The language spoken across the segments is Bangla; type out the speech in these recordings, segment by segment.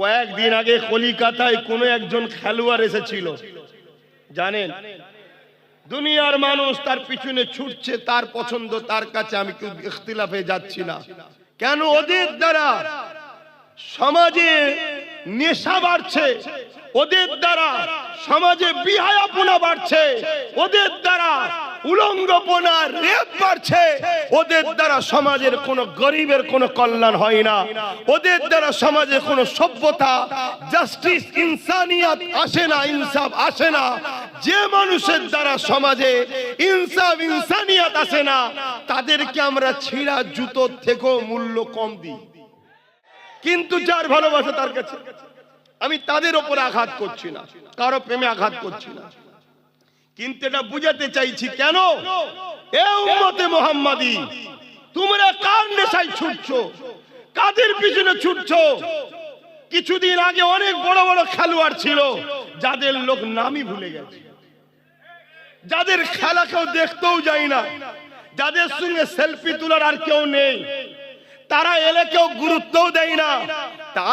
কয়েকদিন আগে কলিকাতায় কোনো একজন খেলোয়াড় এসেছিল। জানেন? দুনিয়ার মানুষ তার পিছনে ছুটছে, তার পছন্দ, তার কাছে আমি কেউ ইখতিলাফে যাচ্ছি না। কেন? ওদের দ্বারা সমাজে নেশা বাড়ছে, ওদের দ্বারা সমাজে বিহায়াপনা বাড়ছে, ওদের দ্বারা উলঙ্গপনা, রেপ বাড়ছে। ওদের দ্বারা সমাজের কোনো গরিবের কোনো কল্যাণ হয় না। ওদের দ্বারা সমাজে কোনো সভ্যতা, জাস্টিস, ইনসানিয়াত আসে না, ইনসাফ আসে না। যে মানুষের দ্বারা সমাজে ইনসাফ, ইনসানিয়াত আসে না, তাদেরকে আমরা ছিঁড়া জুতোর থেকেও মূল্য কম দিই। কিন্তু যার ভালোবাসা তার কাছে। আমি তাদের ওপর আঘাত করছি না, কারও প্রেমে আঘাত করছি না। কিন্তু এটা বুঝাতে চাইছি কেন? এ উম্মতে মোহাম্মদী, তোমরা কার নেশায় ছুটছো? কাদের পিছনে ছুটছো? কিছুদিন আগে অনেক বড় বড় খেলোয়াড় ছিল, যাদের লোক নামই ভুলে গেছে। যাদের খেলা কেউ দেখতেও যায় না, যাদের সঙ্গে সেলফি তোলার আর কেউ নেই। তারা এলে কেউ গুরুত্বও দেয় না।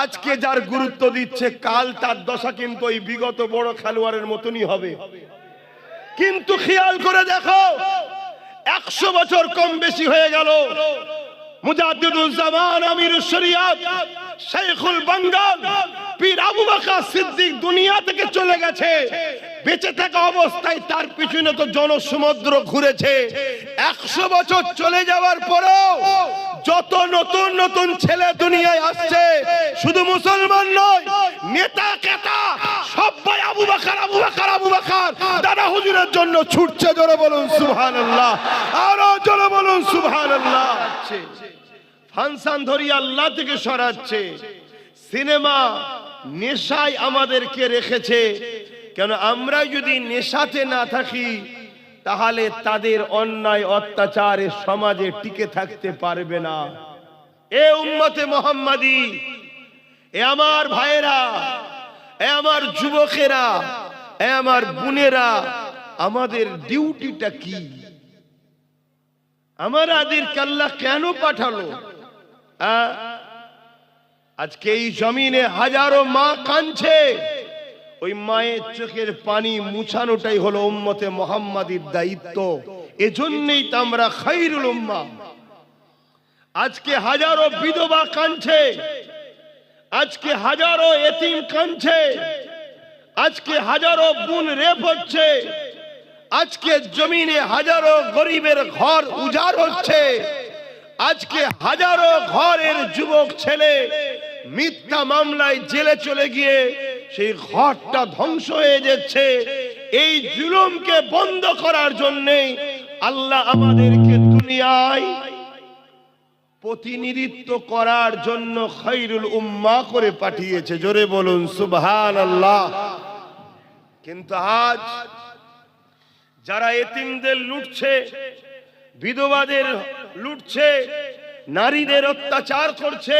আজকে যার গুরুত্ব দিচ্ছে, কাল তার দশা কিন্তু ওই বিগত বড় খেলোয়াড়ের মতনই হবে। কিন্তু খেয়াল করে দেখো, একশো বছর কম বেশি হয়ে গেল। আমিরুশ শরিয়াত শেখুল পীর আবু বকর সিদ্দিক দুনিয়া থেকে চলে গেছে। বেঁচে থাকা অবস্থায় তার পিছনে তো জনসমুদ্র ঘুরেছে। একশো বছর চলে যাওয়ার পরেও যত নতুন নতুন ছেলে দুনিয়ায় আসছে, শুধু মুসলমান নয় নেতা কেতা সবাই আবু বাকার আবু বাকার আবু বাকার। দাদা হুজুরের জন্য ছুটছে, জোরে বলুন, সুবহানাল্লাহ। আরও জোরে বলুন, সুবহানাল্লাহ। ফানসান ধরি আল্লাহ থেকে সরাচ্ছে। সিনেমা নেশায় আমাদেরকে রেখেছে। কেন আমরা যদি নেশাতে না থাকি, তাহলে তাদের অন্যায়, অত্যাচারে সমাজে টিকে থাকতে পারবে না। এ উম্মতে মোহাম্মদী, এ আমার ভাইয়েরা আমার যুবকেরা আমার বোনেরা, আমাদের ডিউটিটা কি? আমার আদির কাল্লা কেন পাঠালো? আজকে এই জমিনে হাজারো মা কাঁদছে। ওই মায়ের চোখের পানি মুছানোটাই হলো উম্মতে মোহাম্মদীর দায়িত্ব। এজন্যই তো আমরা খাইরুল উম্মা আজকে হাজারো বিধবা কাঁদছে। আজকে হাজারো এতিম কাঁদছে। আজকে হাজারো বোন রেপ হচ্ছে। আজকে জমিনে হাজারো গরিবের ঘর উজাড় হচ্ছে। আজকে হাজারো ঘরের যুবক ছেলে মিথ্যা মামলায় জেলে চলে গিয়ে সেই ঘরটা ধ্বংস হয়ে যাচ্ছে। এই জুলুমকে বন্ধ করার জন্যে আল্লাহ আমাদেরকে দুনিয়ায় প্রতিনিধিত্ব করার জন্য খৈরুল উম্মা করে পাঠিয়েছে। জোরে বলুন সুবহান আল্লাহ কিন্তু আজ যারা এতিমদের লুটছে, বিধবাদের লুটছে, নারীদের অত্যাচার করছে,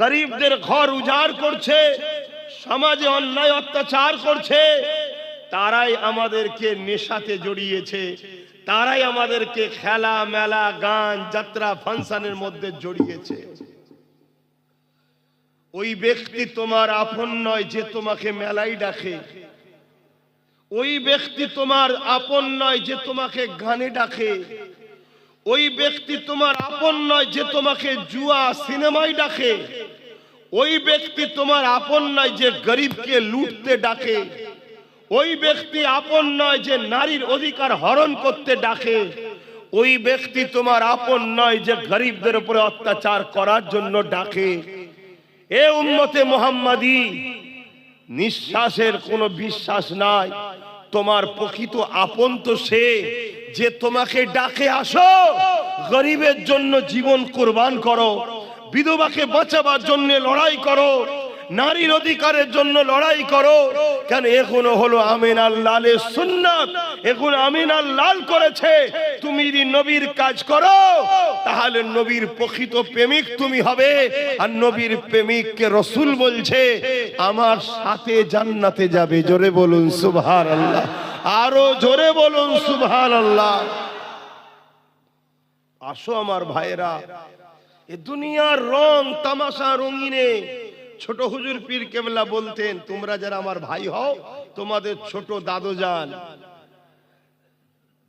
গরিবদের ঘর উজাড় করছে, সমাজে অন্যায় অত্যাচার করছে, তারাই আমাদেরকে নেশাতে জড়িয়েছে। তারাই আমাদেরকে খেলা, মেলা, গান, যাত্রা, ফাংশনের মধ্যে জড়িয়েছে। ওই ব্যক্তি তোমার আপন নয় যে তোমাকে মেলাই ডাকে। ওই ব্যক্তি তোমার আপন নয় যে তোমাকে গানে ডাকে। ওই ব্যক্তি তোমার আপন নয় যে তোমাকে জুয়া সিনেমায় ডাকে। ওই ব্যক্তি তোমার আপন নয় যে গরিবকে লুটতে ডাকে। ওই ব্যক্তি আপন নয় যে নারীর অধিকার হরণ করতে ডাকে। ওই ব্যক্তি তোমার আপন নয় যে গরিবদের উপরে অত্যাচার করার জন্য ডাকে। এ উম্মতে মোহাম্মদী, নিঃশ্বাসের কোনো বিশ্বাস নাই। তোমার প্রকৃত আপন তো সে যে তোমাকে ডাকে, আসো, গরিবের জন্য জীবন কোরবান করো, বিধবাকে বাঁচাবার জন্য লড়াই করো। নারীর অধিকারের জন্য লড়াই করো। কেন এখনও হলো আমিন আল্লালের সুন্নাত? এখন আমিন লাল করেছে। তুমি যদি নবীর কাজ করো, তাহলে নবীর প্রকৃত প্রেমিক তুমি হবে। আর নবীর প্রেমিককে রসুল বলছে, আমার সাথে জান্নাতে যাবে। জোরে বলুন সুবহান আল্লাহ আরও জোরে বলুন সুবহান আল্লাহ আসো আমার ভাইরা এ দুনিয়ার রং তামাশা রঙিনে ছোট হুজুর পীর কেবলা বলতেন, তোমরা যারা আমার ভাই হও, তোমাদের ছোট দাদু যান।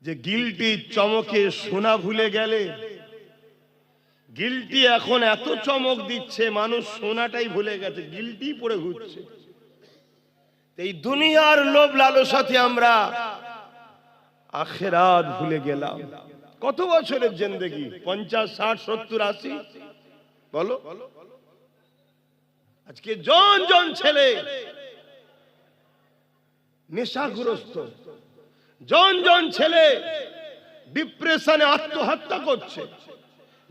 যে গিলটি চমকে সোনা ভুলে গেলে, গিলটি এখন এত চমক দিচ্ছে, মানুষ সোনাটাই ভুলে গেছে, গিলটি পড়ে ঘুরছে। এই দুনিয়ার লোভ লালসাতে আমরা আখেরাত ভুলে গেলাম। কত বছরের জিন্দেগি? পঞ্চাশ, ষাট, সত্তর, আশি? বলো। আজকে জন জন ছেলে। নেশাগ্রস্ত। জন জন ছেলে ডিপ্রেশনে আত্মহত্যা করছে।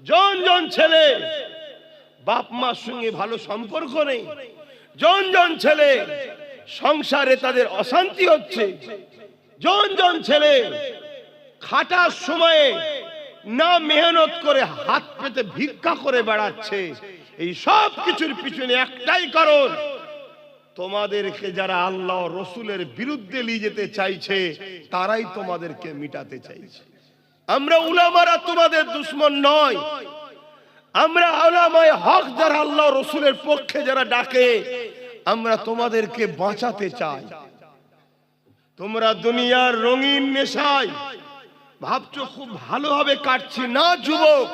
জন জন ছেলে বাপ মার সঙ্গে ভালো সম্পর্ক নেই। জন জন ছেলে সংসারে তাদের অশান্তি হচ্ছে। জন জন ছেলে খাটার সময়ে না মেহনত করে হাত পেতে ভিক্ষা করে বেড়াচ্ছে। এই সব কিছুর পিছনে একটাই কারণ, তোমাদেরকে যারা আল্লাহ রসুলের বিরুদ্ধে নিয়ে যেতে চাইছে, তারাই তোমাদেরকে মিটাতে চাইছে। আমরা উলামারা তোমাদের দুশ্মন নয়। আমরা আলামায় হক যারা আল্লাহ রসুলের পক্ষে যারা ডাকে, আমরা তোমাদেরকে বাঁচাতে চাই। তোমরা দুনিয়ার রঙিন নেশায় ভাবছ খুব ভালোভাবে কাটছি। না, যুবক।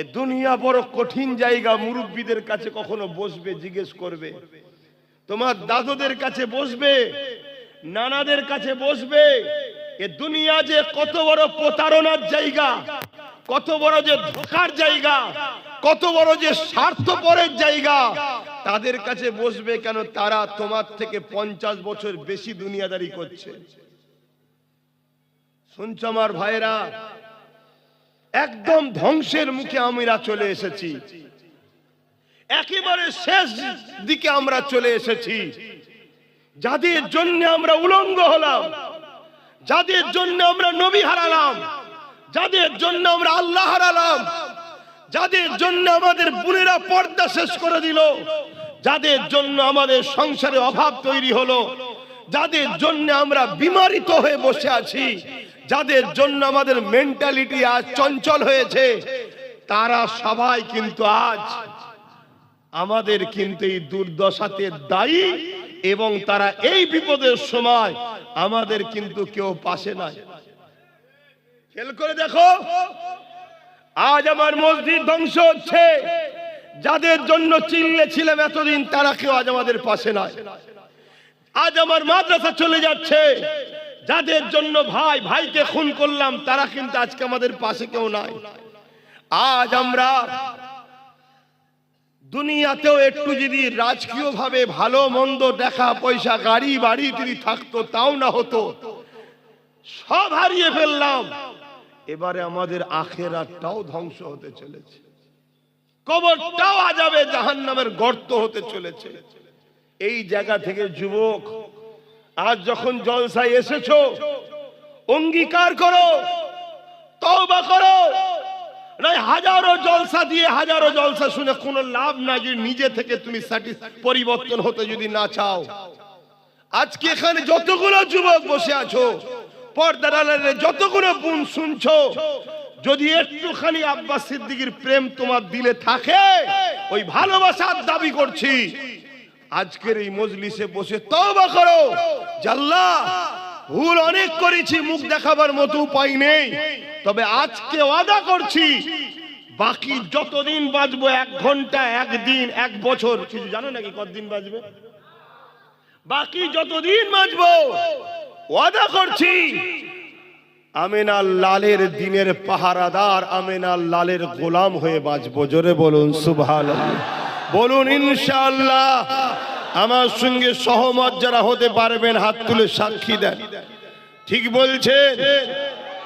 এ দুনিয়া বড় কঠিন জায়গা, মুরব্বীদের কাছে কখনো বসবে, জিজ্ঞেস করবে। তোমার দাদুদের কাছে বসবে, নানাদের কাছে বসবে। এ দুনিয়া যে কত বড় প্রতারণার জায়গা, কত বড় যে ধোকার জায়গা, কত বড় যে স্বার্থপরের জায়গা, তাদের কাছে বসবে কেন? তারা তোমার থেকে পঞ্চাশ বছর বেশি দুনিয়াদারি করছে। শুনছো আমার ভাইরা একদম ধ্বংসের মুখে আমরা চলে এসেছি। একেবারে শেষ দিকে আমরা চলে এসেছি। যাদের জন্য আমরা উলঙ্গ হলাম, যাদের জন্য আমরা নবী হারালাম, যাদের জন্য আমরা আল্লাহ হারালাম, যাদের জন্য আমাদের বোনেরা পর্দা শেষ করে দিল, যাদের জন্য আমাদের সংসারে অভাব তৈরি হলো, যাদের জন্য আমরা বিমারিত হয়ে বসে আছি যাদের জন্য আমাদের মেন্টালিটি আজ চঞ্চল হয়েছে, তারা সবাই কিন্তু আজ আমাদের কিন্তু এই দুর্দশাতে দায়ী এবং তারা এই বিপদের সময় আমাদের কিন্তু কেউ পাশে নাই। খেয়াল করে দেখো, আজ আমার মসজিদ ধ্বংস হচ্ছে, যাদের জন্য চিল্লেছিলাম এতদিন, তারা কেউ আজ আমাদের পাশে নাই। আজ আমার মাদ্রাসা চলে যাচ্ছে যাদের জন্য ভাই, ভাইকে খুন করলাম, তারা কিন্তু আজকে আমাদের পাশে কেউ নাই। আজ আমরা দুনিয়াতেও একটু যদি রাজকীয় ভাবে ভালো, মন্দ, দেখা, পয়সা, গাড়ি, বাড়ি যদি থাকতো, তাও না হতো, সব হারিয়ে ফেললাম। এবারে আমাদের আখেরাটাও ধ্বংস হতে চলেছে। কবরটাও আজাবে জাহান নামের গর্ত হতে চলেছে। এই জায়গা থেকে যুবক আজ যখন জলসায় এসেছ, অঙ্গীকার করো, তওবা করো। নয় হাজারো জলসা দিয়ে হাজারো জলসা শুনে কোনো লাভ নাই যদি নিজে থেকে তুমি পরিবর্তন হতে যদি না চাও। আজকে এখানে যতগুলো যুবক বসে আছো, পর্দার আড়ালে যতগুলো বোন শুনছো, যদি একটুখানি আব্বাস সিদ্দিকীর প্রেম তোমার দিলে থাকে, ওই ভালোবাসার দাবি করছি। আজকের এই মজলিসে বসে তওবা করো। জাল্লা ভুল অনেক করেছি, মুখ দেখাবার মতো উপায় নেই। তবে আজকে ওয়াদা করছি, বাকি যতদিন বাঁচবো, এক ঘণ্টা, একদিন, এক বছর, কিছু জানো নাকি কতদিন বাঁচবে? বাকি যতদিন বাঁচবো, ওয়াদা করছি আমেনাল লালের দিনের পাহারাদার আমেনাল লালের গোলাম হয়ে বাঁচবো। জোরে বলুন সুবহান বলুন, ইনশাআল্লাহ, আমার সঙ্গে সহমত যারা হতে পারবেন, হাত তুলে সাক্ষী দেন। ঠিক বলছে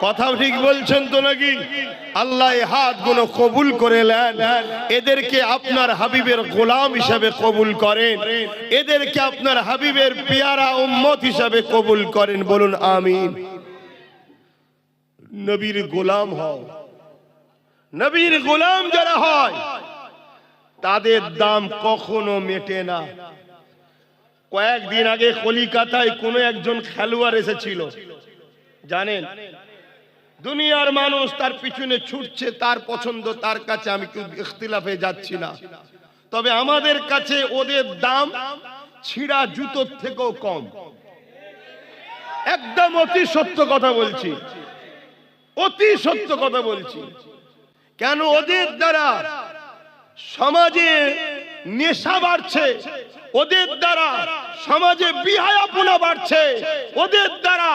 কথা ঠিক বলছেন তো নাকি? আল্লাহ এই হাতগুলো কবুল করে নেন। এদেরকে আপনার হাবিবের গোলাম হিসাবে কবুল করেন। এদেরকে আপনার হাবিবের পেয়ারা উম্মত হিসাবে কবুল করেন। বলুন, আমিন। নবীর গোলাম হও। নবীর গোলাম যারা হয় তাদের দাম কখনো মেটে না। কয়েকদিন আগে কলিকাতায় কোনো একজন খেলোয়াড় এসেছিল। জানেন? দুনিয়ার মানুষ তার পিছনে ছুটছে, তার পছন্দ, তার কাছে আমি ইখতিলাফে যাচ্ছি না। তবে আমাদের কাছে ওদের দাম ছিঁড়া জুতোর থেকেও কম। একদম অতি সত্য কথা বলছি। অতি সত্য কথা বলছি। কেন ওদের দ্বারা সমাজে নেশা বাড়ছে, ওদের দ্বারা সমাজে বিহায়াপনা বাড়ছে, ওদের দ্বারা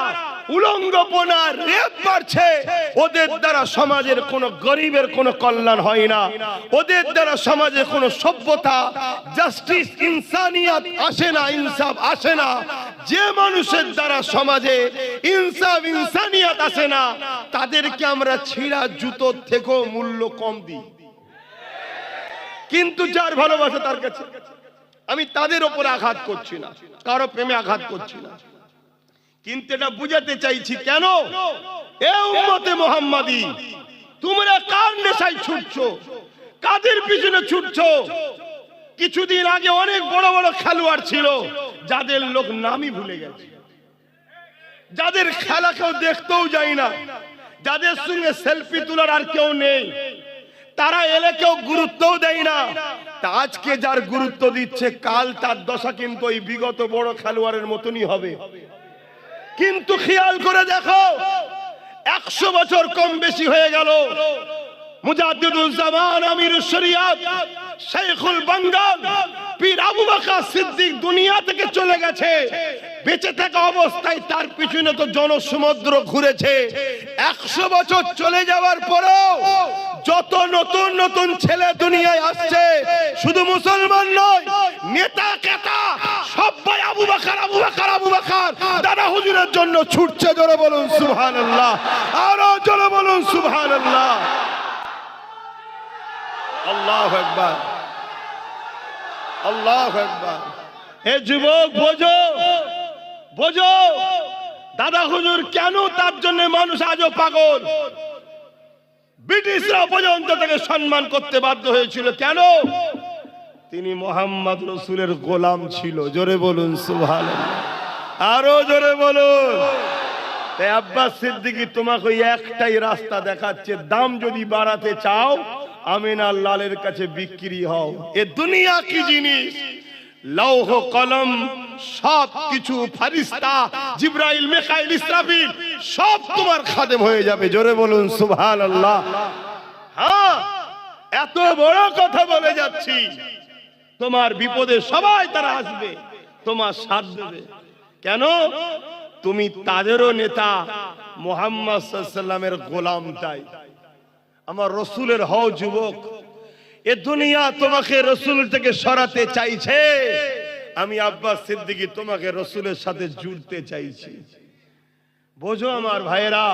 উলঙ্গপনা, রেপ বাড়ছে, ওদের দ্বারা সমাজের কোনো গরিবের কোনো কল্যাণ হয় না, ওদের দ্বারা সমাজে কোনো সভ্যতা জাস্টিস ইনসানিয়াত আসে না ইনসাফ আসে না, যে মানুষের দ্বারা সমাজে ইনসাফ ইনসানিয়াত আসে না, তাদেরকে আমরা ছিঁড়া জুতোর থেকেও মূল্য কম দিই। কিন্তু যার ভালোবাসা তার কাছে। আমি তাদের ওপরে আঘাত করছি না, কারও প্রেমে আঘাত করছি না। কিন্তু এটা বুঝাতে চাইছি, কেন? এ উম্মতে মোহাম্মদী, তোমরা কার নেশায় ছুটছো? কাদের পিছনে ছুটছো? কিছুদিন আগে অনেক বড় বড় খেলোয়াড় ছিল, যাদের লোক নামই ভুলে গেছে। যাদের খেলা কেউ দেখতেও যায় না, যাদের সঙ্গে সেলফি তোলার আর কেউ নেই। তারা এলে কেউ গুরুত্বও দেয় না। আজকে যার গুরুত্ব দিচ্ছে, কাল তার দশা কিন্তু ওই বিগত বড় খেলোয়াড়ের মতনই হবে। কিন্তু খেয়াল করে দেখো, একশো বছর কম বেশি হয়ে গেল। মুজাদ্দিদুজ্জামান আমির শরিয়াত সিদ্দিক দুনিয়া থেকে চলে গেছে। বেঁচে থাকা অবস্থায় তার পিছনে তো জনসমুদ্র ঘুরেছে। একশো বছর চলে যাওয়ার পরেও যত নতুন নতুন ছেলে দুনিয়ায় আসছে, শুধু মুসলমান নয়, নেতা কেতা সবাই আবু বাকার আবু বাকার আবু বাকার, দাদা হুজুরের জন্য ছুটছে জোরে বলুন, সুবহানাল্লাহ। আরও জোরে বলুন, সুবহানাল্লাহ। আল্লাহ একবার আল্লাহ একবার হে যুবক, বোঝো বোঝো, দাদা হুজুর, কেন তার জন্য মানুষ আজও পাগল? ব্রিটিশরা পর্যন্ত তাকে সম্মান করতে বাধ্য হয়েছিল। কেন? তিনি মোহাম্মদ রসুলের গোলাম ছিল। জোরে বলুন সুহান আরও জোরে বলুন। আব্বাস সিদ্দিকি তোমাকে একটাই রাস্তা দেখাচ্ছে। দাম যদি বাড়াতে চাও, আমিনার লালের কাছে বিক্রি হও। এ দুনিয়া কি জিনিস? লৌহ কলম সব কিছু ফারিস্তা, জিব্রাইল, মেকাইল, ইসরাফিল, সব তোমার খাদেম হয়ে যাবে। জোরে বলুন, সুবহানাল্লাহ। হ্যাঁ এত বড় কথা বলে যাচ্ছি। তোমার বিপদে সবাই তারা আসবে, তোমার সাথ দেবে। কেন? তুমি তাদেরও নেতা, মোহাম্মদ সাল্লামের গোলাম তাই। আমার রসুলের হও যুবক, এ দুনিয়া তোমাকে রসুল থেকে সরাতে চাইছে। আমি আব্বাস সিদ্দিকি তোমাকে রসুলের সাথে জুড়তে চাইছি। বোঝো আমার ভাইয়েরা